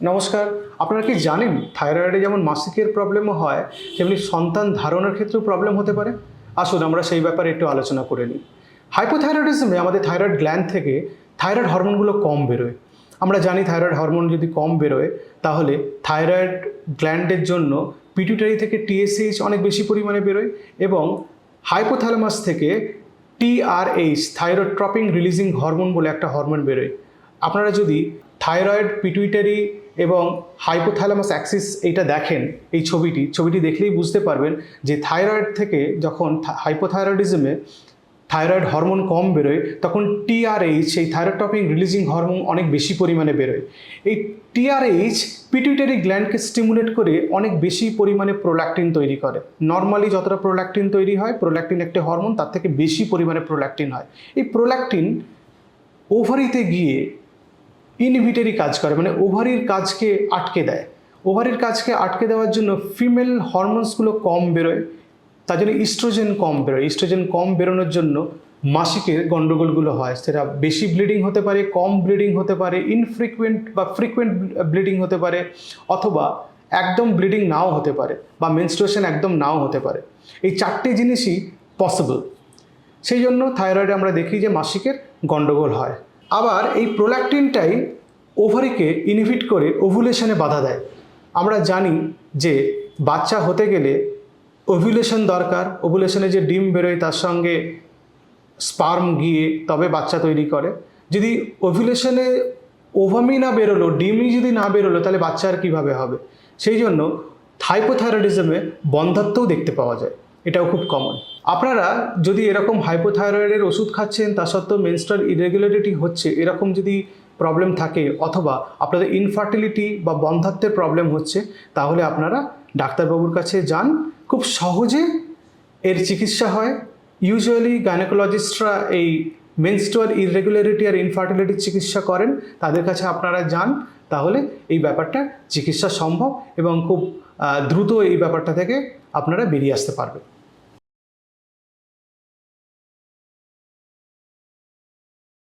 নমস্কার, আপনারা কি জানেন থাইরয়েডে যেমন মাসিকের প্রবলেমও হয়, তেমনি সন্তান ধারণের ক্ষেত্রেও প্রবলেম হতে পারে? আসুন, আমরা সেই ব্যাপারে একটু আলোচনা করে নিই। হাইপোথাইরয়েডিজমে আমাদের থাইরয়েড গ্ল্যান্ড থেকে থাইরয়েড হরমোনগুলো কম বেরোয়। আমরা জানি থাইরয়েড হরমোন যদি কম বেরোয়, তাহলে থাইরয়েড গ্ল্যান্ডের জন্য পিটুটারি থেকে টিএসএইচ অনেক বেশি পরিমাণে বেরোয় এবং হাইপোথ্যালামাস থেকে TRH thyroid tropin releasing hormone বলে একটা হরমোন বেরোয়। আপনারা যদি থাইরয়েড, পিটুইটারি এবং হাইপোথ্যালামাস অ্যাক্সিস এইটা দেখেন এই ছবিটি। ছবিটি দেখলেই বুঝতে পারবেন যে থাইরয়েড থেকে যখন হাইপোথাইরয়েডিজমে থাইরয়েড হরমোন কম বেরোয়, তখন টিআরএইচ এই টপিং রিলিজিং হরমোন অনেক বেশি পরিমাণে বেরোয়। এই টিআরএইচ পিটুইটারি গ্ল্যান্ডকে স্টিমুলেট করে অনেক বেশি পরিমাণে প্রোল্যাক্টিন তৈরি করে। নর্মালি যতটা প্রোল্যাক্টিন তৈরি হয়, প্রোল্যাক্টিন একটা হরমোন, তার থেকে বেশি পরিমাণে প্রোল্যাক্টিন হয়। এই প্রোল্যাক্টিন ওভারিতে গিয়ে ইনহিবিটারি কাজ করে মানে ওভারির কাজকে আটকে দেয়। ওভারির কাজকে আটকে দেওয়ার জন্য ফিমেল হরমোনসগুলো কম বেরোয়, তার জন্য ইস্ট্রোজেন কম বেরোয়। ইস্ট্রোজেন কম বেরোনোর জন্য মাসিকের গণ্ডগোলগুলো হয়, সেটা বেশি ব্লিডিং হতে পারে, কম ব্লিডিং হতে পারে ইনফ্রিকুয়েন্ট বা ফ্রিকুয়েন্ট ব্লিডিং হতে পারে, অথবা একদম ব্লিডিং নাও হতে পারে বা মেনস্ট্রুয়েশন একদম নাও হতে পারে। এই চারটে জিনিসই পসিবল সেই জন্য থাইরয়েডে আমরা দেখি যে মাসিকের গণ্ডগোল হয়। আবার এই প্রোল্যাক্টিনটাই ওভারিকে ইনহিবিট করে ওভুলেশনে বাধা দেয়। আমরা জানি যে বাচ্চা হতে গেলে ওভুলেশন দরকার, ওভুলেশনে যে ডিম বেরোয় তার সঙ্গে স্পার্ম গিয়ে তবে বাচ্চা তৈরি করে। যদি ওভুলেশনে ওভামি না বেরোলো, ডিমই যদি না বেরোলো, তাহলে বাচ্চা আর কীভাবে হবে? সেই জন্য হাইপোথাইরয়েডিজমে বন্ধাত্মও দেখতে পাওয়া যায়। এটাও খুব কমন আপনারা যদি এরকম হাইপোথাইরয়েডের ওষুধ খাচ্ছেন, তা সত্ত্বেও মেনস্ট্রাল ইরেগুলারিটি হচ্ছে, এরকম যদি প্রবলেম থাকে, অথবা আপনাদের ইনফার্টিলিটি বা বন্ধাত্বের প্রবলেম হচ্ছে, তাহলে আপনারা ডাক্তারবাবুর কাছে যান। খুব সহজে এর চিকিৎসা হয়। ইউজুয়ালি গাইনোকোলজিস্টরা এই মেনস্ট্রুয়াল ইররেগুলারিটি আর ইনফার্টিলিটির চিকিৎসা করেন, তাদের কাছে আপনারা যান, তাহলে এই ব্যাপারটা চিকিৎসা সম্ভব এবং খুব দ্রুত এই ব্যাপারটা থেকে আপনারা বেরিয়ে আসতে পারবেন।